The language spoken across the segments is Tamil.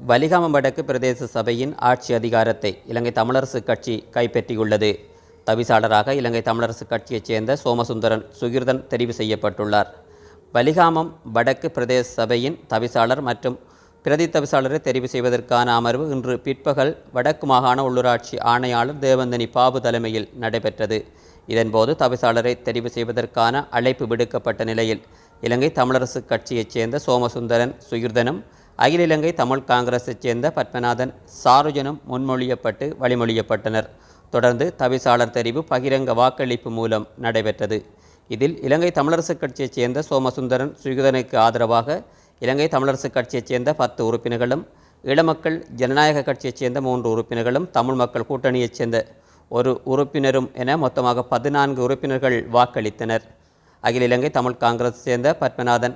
வலிகாமம் வடக்கு பிரதேச சபையின் ஆட்சி அதிகாரத்தை இலங்கை தமிழரசு கட்சி கைப்பற்றியுள்ளது. தவிசாளராக இலங்கை தமிழரசு கட்சியைச் சேர்ந்த சோமசுந்தரன் சுகிர்தன் தெரிவு செய்யப்பட்டுள்ளார். வலிகாமம் வடக்கு பிரதேச சபையின் தவிசாளர் மற்றும் பிரதி தவிசாளரை தெரிவு செய்வதற்கான அமர்வு இன்று பிற்பகல் வடக்கு மாகாண உள்ளூராட்சி ஆணையாளர் தேவந்தனி பாபு தலைமையில் நடைபெற்றது. இதன்போது தவிசாளரை தெரிவு செய்வதற்கான அழைப்பு விடுக்கப்பட்ட நிலையில் இலங்கை தமிழரசு கட்சியைச் சேர்ந்த சோமசுந்தரன் சுகிர்தனும் அகில இலங்கை தமிழ் காங்கிரஸைச் சேர்ந்த பத்மநாதன் சாருஜனும் முன்மொழியப்பட்டு வழிமொழியப்பட்டனர். தொடர்ந்து தவிசாளர் தெரிவு பகிரங்க வாக்களிப்பு மூலம் நடைபெற்றது. இதில் இலங்கை தமிழரசுக் கட்சியைச் சேர்ந்த சோமசுந்தரன் சுயுதனுக்கு ஆதரவாக இலங்கை தமிழரசுக் கட்சியைச் சேர்ந்த பத்து உறுப்பினர்களும் இளமக்கள் ஜனநாயக கட்சியைச் சேர்ந்த மூன்று உறுப்பினர்களும் தமிழ் மக்கள் கூட்டணியைச் சேர்ந்த ஒரு உறுப்பினரும் என மொத்தமாக பதினான்கு உறுப்பினர்கள் வாக்களித்தனர். அகில இலங்கை தமிழ் காங்கிரஸ் சேர்ந்த பத்மநாதன்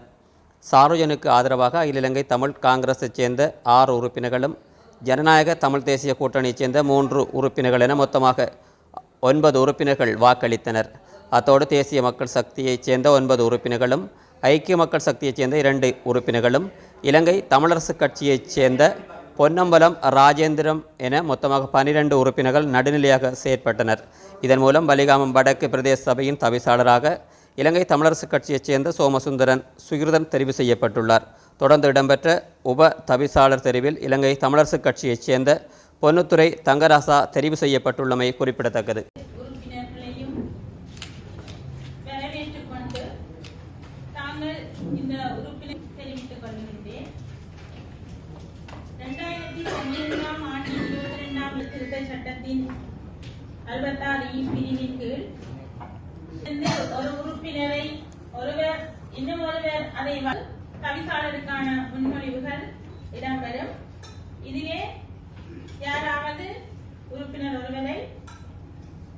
சாரோஜனுக்கு ஆதரவாக அகில இலங்கை தமிழ் காங்கிரஸைச் சேர்ந்த ஆறு உறுப்பினர்களும் ஜனநாயக தமிழ் தேசிய கூட்டணியைச் சேர்ந்த மூன்று உறுப்பினர்கள் என மொத்தமாக ஒன்பது உறுப்பினர்கள் வாக்களித்தனர். அத்தோடு தேசிய மக்கள் சக்தியைச் சேர்ந்த ஒன்பது உறுப்பினர்களும் ஐக்கிய மக்கள் சக்தியைச் சேர்ந்த இரண்டு உறுப்பினர்களும் இலங்கை தமிழரசுக் கட்சியைச் சேர்ந்த பொன்னம்பலம் ராஜேந்திரம் என மொத்தமாக பனிரெண்டு உறுப்பினர்கள் நடுநிலையாக செயற்பட்டனர். இதன் மூலம் பலிகாமம் வடக்கு பிரதேச சபையின் தவிசாளராக இலங்கை தமிழரசுக் கட்சியைச் சேர்ந்த சோமசுந்தரன் சுகிருதன் தெரிவு செய்யப்பட்டுள்ளார். தொடர்ந்து இடம்பெற்ற உப தவிசாளர் தெரிவில் இலங்கை தமிழரசுக் கட்சியைச் சேர்ந்த பொன்னுத்துறை தங்கராசா தெரிவு செய்யப்பட்டுள்ளமை குறிப்பிடத்தக்கது. சட்டத்தின் அறுபத்தாறு இ பிரிவின் கீழ் ஒரு உறுப்பினரை ஒருவர் இன்னும் ஒருவர் அதை வ- தவிசாளருக்கான முன்மொழிவுகள் இடம்பெறும். இதிலே யாராவது உறுப்பினர் ஒருவரை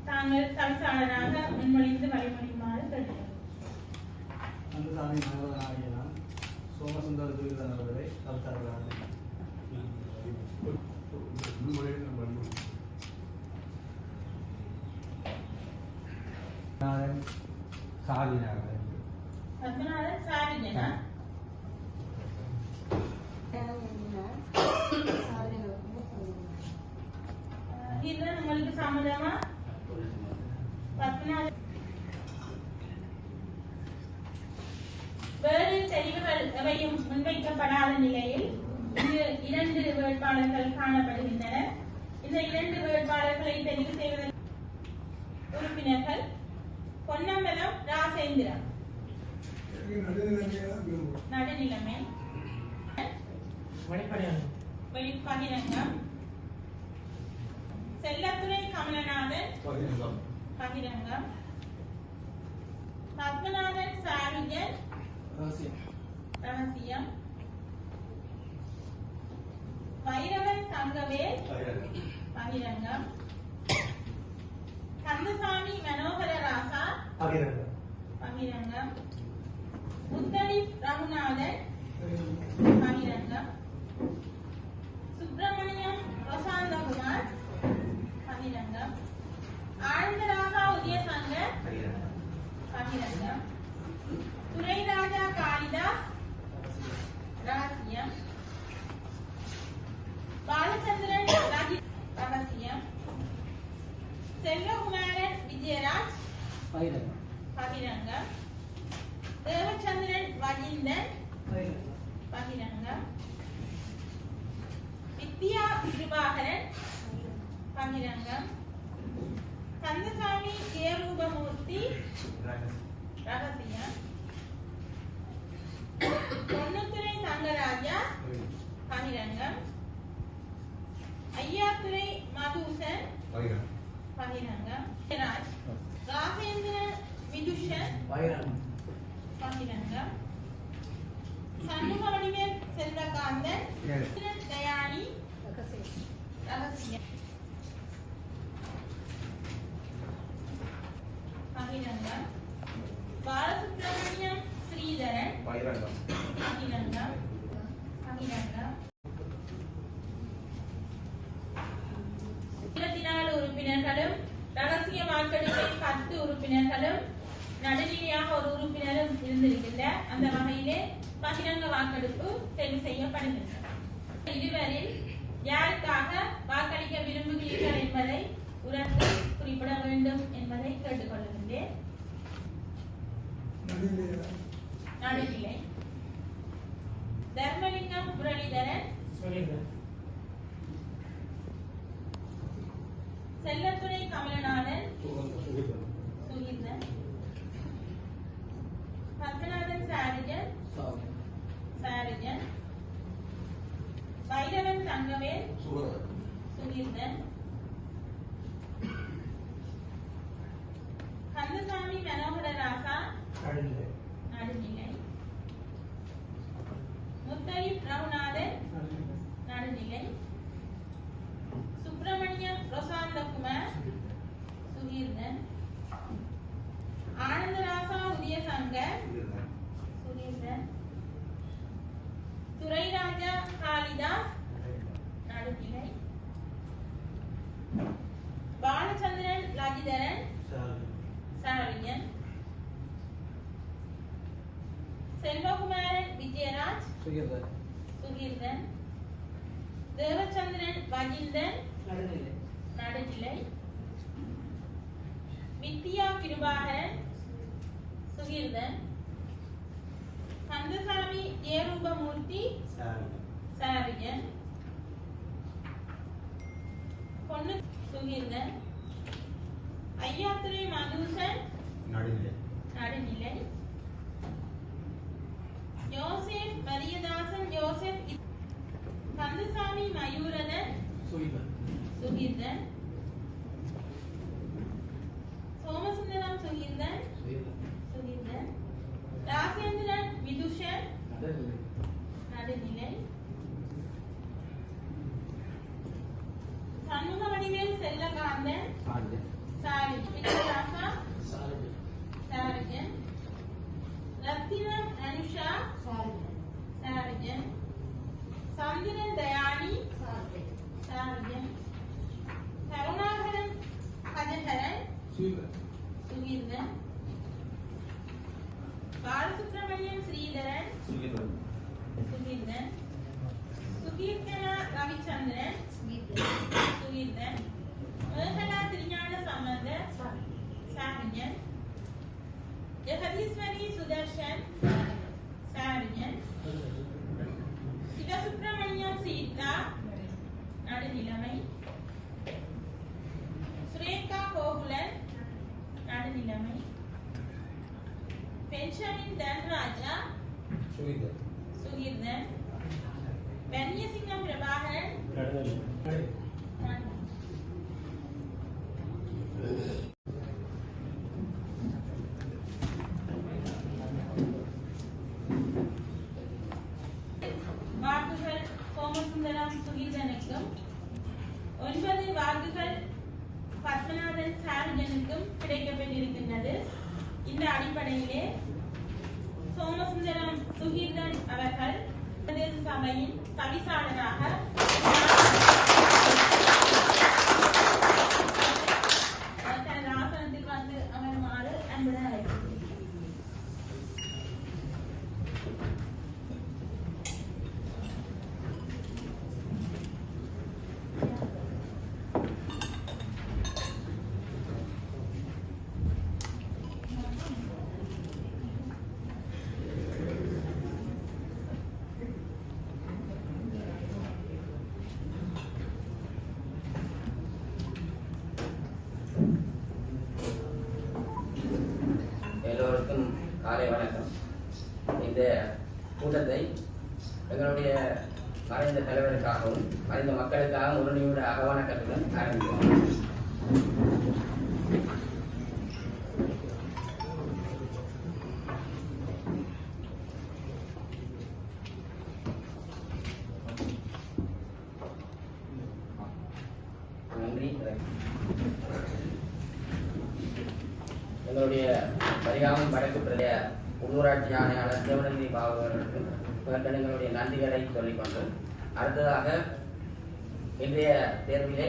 தாங்கள் தவிசாளராக முன்மொழிந்து வழிமொழியுமாறு கேட்டுக்கொள்கிறேன் கந்தசாமி சோமசுந்தர துரிதன் அவர்களை தவிர்த்தார்களாக சாதினார்கள் பத்மநாதன் சாரிஜனா இதுதான் உங்களுக்கு சம்மதமா பத்மநாதன் வேறு தெரிவுகள் எவையும் முன்வைக்கப்படாத நிலையில் இரண்டு வேட்பாளர்கள் காணப்படுகின்றனர். இந்த இரண்டு வேட்பாளர்களை தெரிவு செய்வதற்கு உறுப்பினர்கள் பொன்னம்பலம் ராசேந்திரன். நடுநிலைமை. வெளிப்பகிரங்கம். செல்லத்துறை கமலநாதன். பகிரங்கம். பத்மநாதன் சாரிஜன் ரகசியம். வைரவன் தங்கவேல் பகிரங்கம். கந்தசாமி மனோகர ராசா பகிரங்கம் முத்தடி ரகுநாதன் பகிரங்கம் சுப்பிரமணியம் பிரசாந்தகுமார் பகிரங்கம் ஆழ்ந்தராசா உதயசங்கர் பகிரங்கம் துரைராஜா காளிதாஸ் ரகசியம் பாலச்சந்திரன் செல்வகுமாரன் விஜயராஜ். பகிரங்கம். தேவச்சந்திரன் வஜிந்தன். பகிரங்கம். வித்யா கிருபாகரன். பகிரங்கம். கந்தசாமி ஜெயரூபமூர்த்தி ரகசியம். பொன்னுத்துறை தங்கராஜா. பகிரங்கம். ஐயாத்துறை மதுசன். பகிரங்கம். ராஜ் ராசேந்திரன் விதுஷன் பகிரங்கம் சண்முக வடிவேல் செல்வகாந்தன் தயானி ரகசியம் பகிரங்கம் பாலசுப்ரமணியம் ஸ்ரீதரன் பகிரங்கம் பகிரங்கம் இருபத்தி பகிரங்க வாக்கெடுப்பு தெரிவு செய்யப்படுகின்றன இருவரில் யாருக்காக வாக்களிக்க விரும்புகிறீர்கள் என்பதை உரத்து குறிப்பிட வேண்டும் என்பதை கேட்டுக்கொள்கின்றேன். நடுநிலை. தர்மலிங்கம் முரளிதரன். செல்லத்துறை கமலநாதன். சுகீர்தன் பத்மநாதன் சாரிஜன். சாரிஜன் வைரவன் தங்கவேல் சுகீர்தன் கந்தசாமி மனோகர ராசா நடுநிலை முத்தரிப் ரகுநாதன் நடுநிலை சுப்பிரமணியம் பிரசாந்தகுமார் சுகீர்தன் ஆனந்தராசா உதயசங்கர் சுகீர்தன் துரைராஜா காளிதாஸ் நடுநிலை பாலச்சந்திரன் லஜிதரன் சாரியன் செல்வகுமாரன் விஜயராஜ் சுகீர்தன் தேவச்சந்திரன் வஜிந்தன் நடுநிலை வித்யா கிருபாகரன் சுகீர்தன் கந்தசாமி ஜெயரூபமூர்த்தி சாரியன் பொண்ணு சுகீர்தன் ஐயாத்துறை மதுசன் நடுநிலை யோசேப் மரியதாசன் யோசேப் கந்தசாமி மயூரதன் சுகீர்தன் சோமசுந்தரம் സുഗീന്ദ്രൻ ബാലസുബ്രഹ്മണ്യൻ ശ്രീധരൻ സുഗീന്ദ്രൻ സുകീർത്തന രവിചന്ദ്രൻ സുഗീന്ദ്രൻ മേഖല തിരിഞ്ഞാണ് സമ്മത സാഹിന്യൻ ജഗദീശ്വരി Sudarshan and then Raja Sugidhan. Sugidhan. When he singing Prabha had? Radha. Radha. பிரதேச சபையின் தவிசாளராக தனது ஆசனத்தில் வந்து அமருமாறு அன்புடன் அழைக்கிறேன் எல்லோருக்கும் காலை வணக்கம் இந்த கூட்டத்தை எங்களுடைய மறைந்த தலைவருக்காகவும் மறைந்த மக்களுக்காகவும் உடனடியோட அகவணக்கத்துடன் ஆரம்பிக்கிறோம் எங்களுடைய பரிகாமம் வடக்கு பிரதேச உள்ளூராட்சி ஆணையாளர் தேவநந்தி பாபு அவர்களுக்கு மீண்டும் எங்களுடைய நன்றிகளை சொல்லிக்கொண்டு அடுத்ததாக இன்றைய தேர்விலே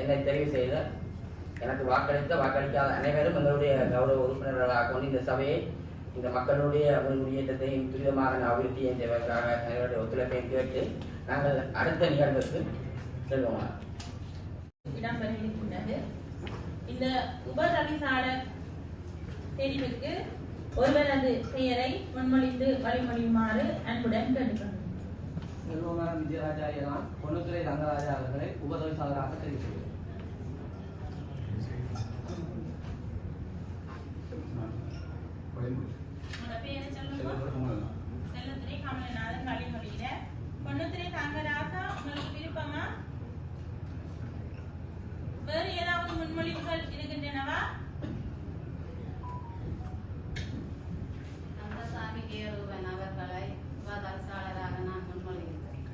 என்னை தெரிவு செய்த எனக்கு வாக்களித்த வாக்களிக்காத அனைவரும் எங்களுடைய கௌரவ உறுப்பினர்களாக கொண்டு இந்த சபையை இந்த மக்களுடைய முன்னேற்றத்தையும் துரிதமாக அபிவிருத்தியையும் செய்வதற்காக அனைவருடைய ஒத்துழைப்பையும் கேட்டு நாங்கள் அடுத்த நிகழ்வுக்கு செல்வோம்? இந்த உபதவிசாளர் தெரிவுக்கு ஒருவரது பெயரை முன்மொழிந்து வழிமொழியுமாறு அன்புடன் கேட்டுக்கொள்கிறேன். நிர்வாகம் விஜயராஜாரியனால் பொன்னுத்துறை ரங்கராஜா அவர்களை உபதவிசாளராக சொல்லுங்க. செல்லத்துறை கமலநாதன் வழிமொழியில. பொன்னுத்துறை தங்கராசா உங்களுக்கு விருப்பமா? வேறு ஏதாவது முன்மொழிவுகள் இருக்கின்றனவா? ரங்கசாமி கேருவன் அவர்களை உபதவிசாளராக நான் முன்மொழிகிறேன்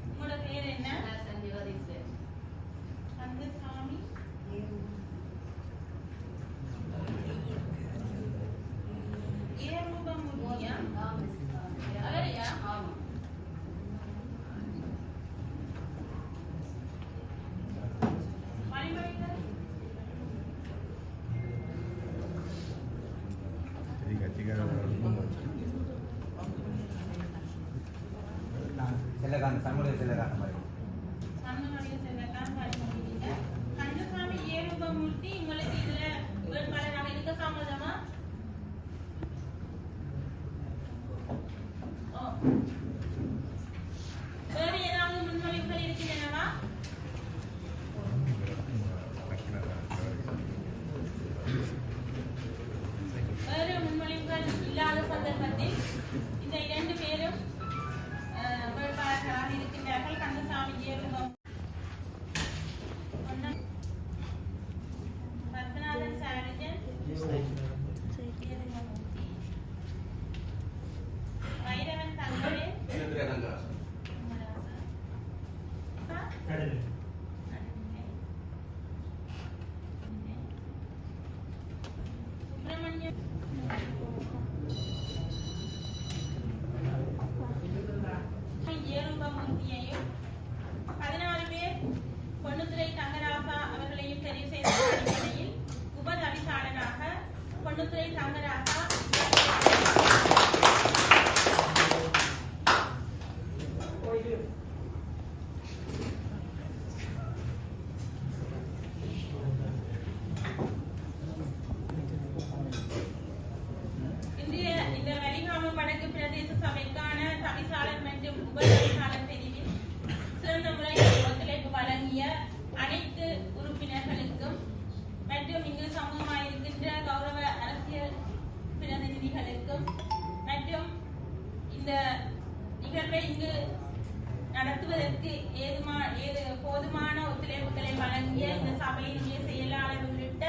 போதுமான ஒத்துழைப்புகளை வழங்கிய இந்த சபையினுடைய செயலாளர் உள்ளிட்ட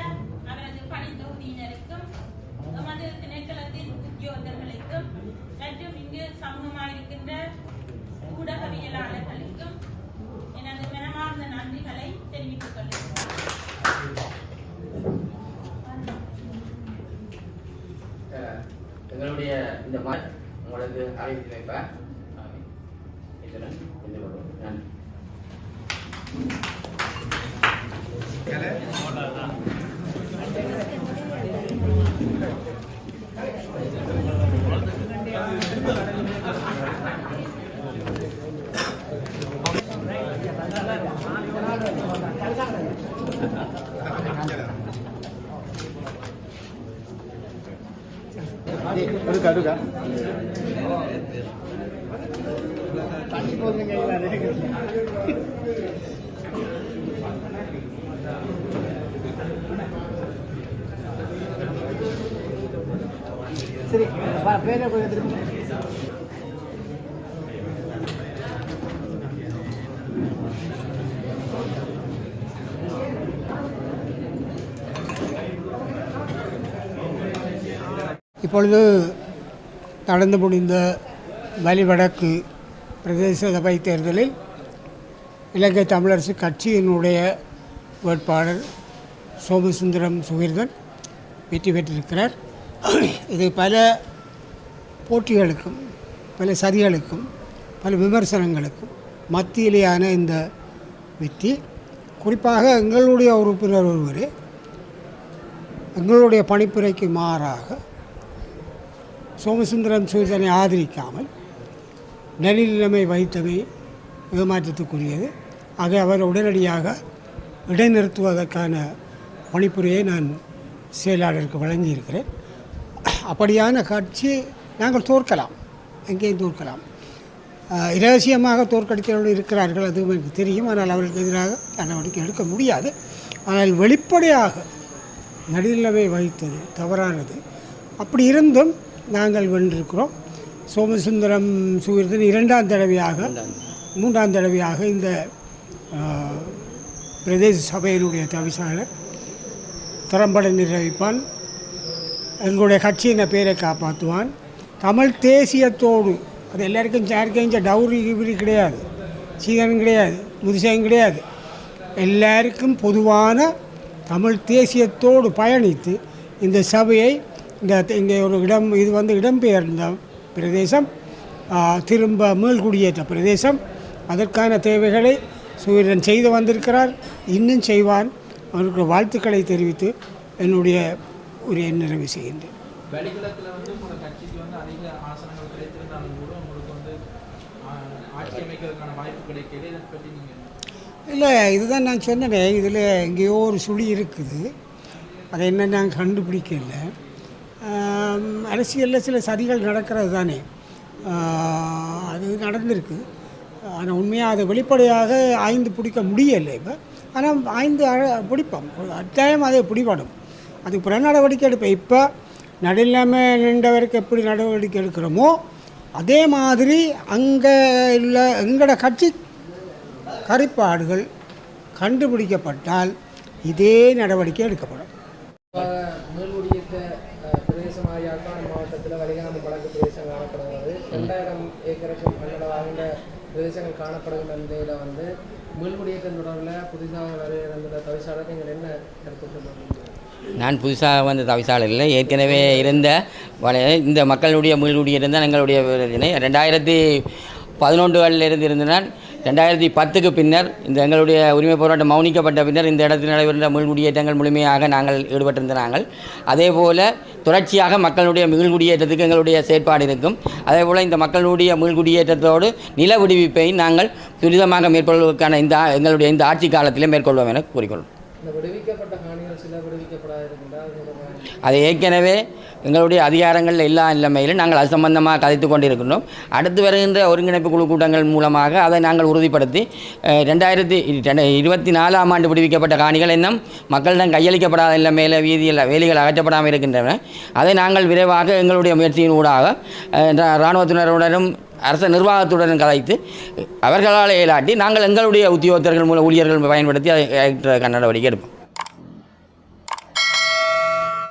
அவரது பணி தொகுதியினருக்கும் எமது திணைக்களத்தின் உத்தியோகர்களுக்கும் மற்றும் இங்கு சமூகமாயிருக்கின்ற ஊடகவியலாளர்களுக்கும் எனது மனமார்ந்த நன்றிகளை தெரிவித்துக் கொள்கிறேன். எங்களுடைய இந்த மாதிரி உங்களுக்கு அறிவித்து வைப்பார் நன்றி. இத்துடன் முடிந்து கொள்வோம். நன்றி சரி பேரே கொஞ்சம் திரும்பி இப்பொழுது நடந்து முடிந்த வலிவடக்கு பிரதேச சபை தேர்தலில் இலங்கை தமிழரசு கட்சியினுடைய வேட்பாளர் சோமசுந்தரம் சுகிர்தன் வெற்றி பெற்றிருக்கிறார். இது பல போட்டிகளுக்கும் பல சதிகளுக்கும் பல விமர்சனங்களுக்கும் மத்தியிலேயான இந்த வெற்றி. குறிப்பாக எங்களுடைய உறுப்பினர் ஒருவரே எங்களுடைய பணிப்புரைக்கு மாறாக சோமசுந்தரம் சூரியனை ஆதரிக்காமல் நடுநிலைமை வைத்தமை ஏமாற்றத்துக்குரியது. ஆக அவர் உடனடியாக இடைநிறுத்துவதற்கான பணிப்புரையை நான் செயலாளருக்கு வழங்கியிருக்கிறேன். அப்படியான காட்சி நாங்கள் தோற்கலாம் எங்கேயும் தோற்கலாம். இரகசியமாக தோற்கடித்தவர்கள் இருக்கிறார்கள் அதுவும் எனக்கு தெரியும். ஆனால் அவர்களுக்கு எதிராக நடவடிக்கை எடுக்க முடியாது. ஆனால் வெளிப்படையாக நடுநிலவை வைத்தது தவறானது. அப்படி இருந்தும் நாங்கள் வென்றிருக்கிறோம். சோமசுந்தரம் சுகிர்தன் இரண்டாம் தடவையாக மூன்றாம் தடவையாக இந்த பிரதேச சபையினுடைய தவிசாளர் திறம்பட நிர்வகிப்பான் எங்களுடைய கட்சியின் பேரை காப்பாற்றுவான். தமிழ் தேசியத்தோடு அது எல்லாருக்கும் யாருக்கும் டவுரி கிவுரி கிடையாது சீதனம் கிடையாது முதிசயம் கிடையாது. எல்லாருக்கும் பொதுவான தமிழ் தேசியத்தோடு பயணித்து இந்த சபையை இந்த இங்கே ஒரு இடம் இது வந்து இடம்பெயர்ந்த பிரதேசம் திரும்ப மீள்குடியேற்ற பிரதேசம். அதற்கான தேவைகளை சூரியன் செய்து வந்திருக்கிறார் இன்னும் செய்வான். அவருக்கு வாழ்த்துக்களை தெரிவித்து என்னுடைய உரையை நிறைவு செய்கின்றேன் நீங்கள் இல்லை இதுதான் நான் சொன்னேனே இதில் எங்கேயோ ஒரு சுழி இருக்குது. அதை என்ன நான் கண்டுபிடிக்கல. அரசியலில் சில சதிகள் நடக்கிறது தானே. அது நடந்திருக்கு. ஆனால் உண்மையாக அதை வெளிப்படையாக ஆய்ந்து பிடிக்க முடியலை. இப்போ ஆனால் ஆய்ந்து பிடிப்போம். அத்தியாயம் அதை பிடிபடும். அதுக்கு பிற நடவடிக்கை எடுப்பேன் இப்போ நடுநிலைமை நின்றவருக்கு எப்படி நடவடிக்கை எடுக்கிறோமோ அதே மாதிரி அங்கே உள்ள எங்களோட கட்சி கருப்பாடுகள் கண்டுபிடிக்கப்பட்டால் இதே நடவடிக்கை எடுக்கப்படும். மாவட்டத்தில் பிரதேசம் காணப்படுகிறது. ரெண்டாயிரம் ஏக்கருக்கும் பிரதேசங்கள் காணப்படுகின்ற நிலையில் வந்து தொடர்பில் புதிதாக நீங்கள் என்ன கருத்து நான் புதுசாக வந்த தவிசாளர் இல்லை ஏற்கனவே இருந்த இந்த மக்களுடைய மீள்குடியிருந்த எங்களுடைய பிரச்சனை ரெண்டாயிரத்தி பதினொன்றுகளில் இருந்து இருந்தனால் ரெண்டாயிரத்தி பத்துக்கு பின்னர் இந்த எங்களுடைய உரிமை போராட்டம் மௌனிக்கப்பட்ட பின்னர் இந்த இடத்தில் நடைபெற்ற மீள்குடியேற்றங்கள் முழுமையாக நாங்கள் ஈடுபட்டிருந்த நாங்கள். அதே போல் தொடர்ச்சியாக மக்களுடைய மீள்குடியேற்றத்துக்கு எங்களுடைய செயற்பாடு இருக்கும். அதே போல் இந்த மக்களுடைய மீள்குடியேற்றத்தோடு நில விடுவிப்பை நாங்கள் துரிதமாக மேற்கொள்வதற்கான இந்த எங்களுடைய இந்த ஆட்சி காலத்திலே மேற்கொள்வோம் என கூறிக்கொள்வோம். விடுவிக்கப்பட்ட அது ஏற்கனவே எங்களுடைய அதிகாரங்கள் எல்லா நிலைமையிலும் நாங்கள் அது சம்பந்தமாக கதைத்து கொண்டிருக்கின்றோம். அடுத்து வருகின்ற ஒருங்கிணைப்பு குழு கூட்டங்கள் மூலமாக அதை நாங்கள் உறுதிப்படுத்தி ரெண்டாயிரத்தி இருபத்தி நாலாம் ஆண்டு விடுவிக்கப்பட்ட காணிகள் இன்னும் மக்களிடம் கையளிக்கப்படாத நிலைமையில் வீதியில் வேலிகள் அகற்றப்படாமல் இருக்கின்றன. அதை நாங்கள் விரைவாக எங்களுடைய முயற்சியின் ஊடாக இராணுவத்தினருடனும் அரச நிர்வாகத்துடன் கலைத்து அவர்களால் இயலாட்டி நாங்கள் எங்களுடைய உத்தியோகத்தர்கள் மூலம் ஊழியர்கள் பயன்படுத்தி அதை நடவடிக்கை எடுப்போம்